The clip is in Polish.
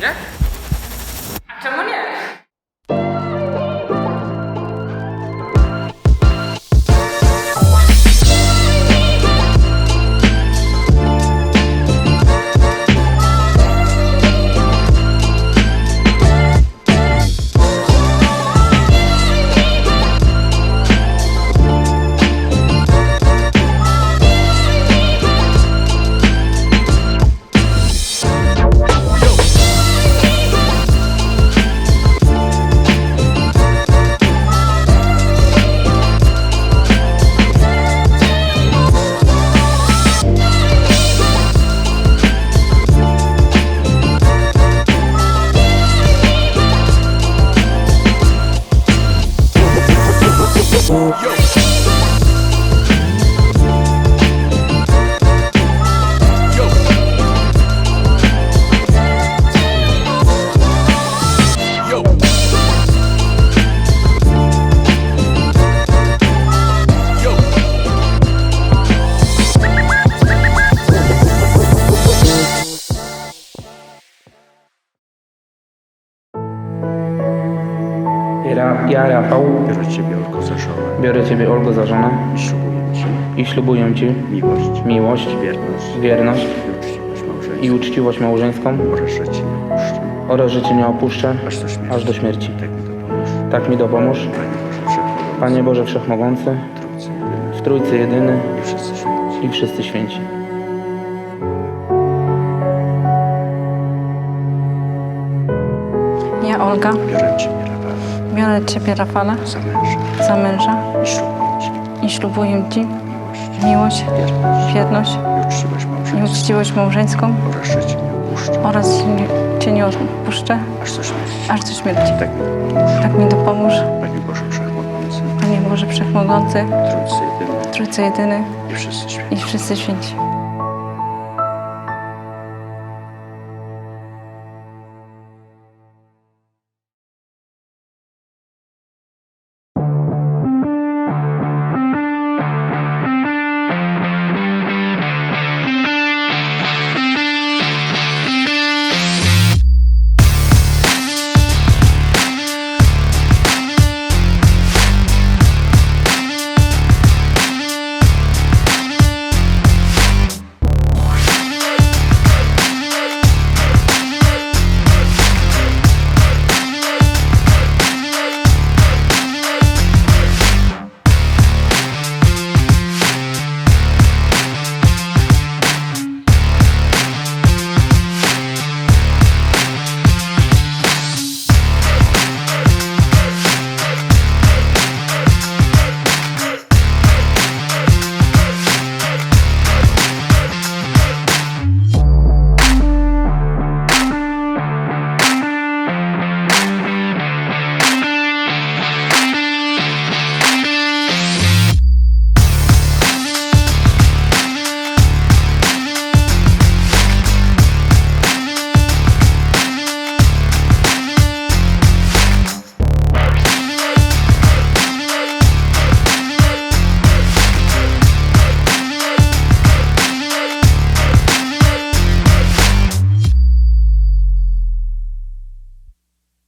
nhé. Yo. Biorę Ciebie, Olgo, za żonę. I ślubuję Ci. I ślubuję Ci miłość, miłość, wierność. wierność i uczciwość i uczciwość małżeńską. Oraz że Cię nie opuszczę, oraz, że Cię nie opuszczę aż do śmierci. aż do śmierci. Tak mi dopomóż. Tak mi dopomóż, Panie Boże Wszechmogący, Panie Boże Wszechmogący, Trójcy jedyny. W Trójcy jedyny. I wszyscy święci. i wszyscy święci. Ja, Olga, Biorę Ciebie, Rafale, biorę Ciebie, Rafale, za męża za męża i ślubuję Ci i ślubuję Ci miłość, wierność wierność i uczciwość i małżeńską uczciwość małżeńską oraz że Cię nie opuszczę, oraz Cię nie- Cię nie odpuszczę aż do śmierci. aż do śmierci. Tak mi dopomóż. Tak mi dopomóż, Panie Boże Wszechmogący, Panie Boże Wszechmogący, Trójcy jedyny Trójcy Jedyny i wszyscy święci. i wszyscy święci.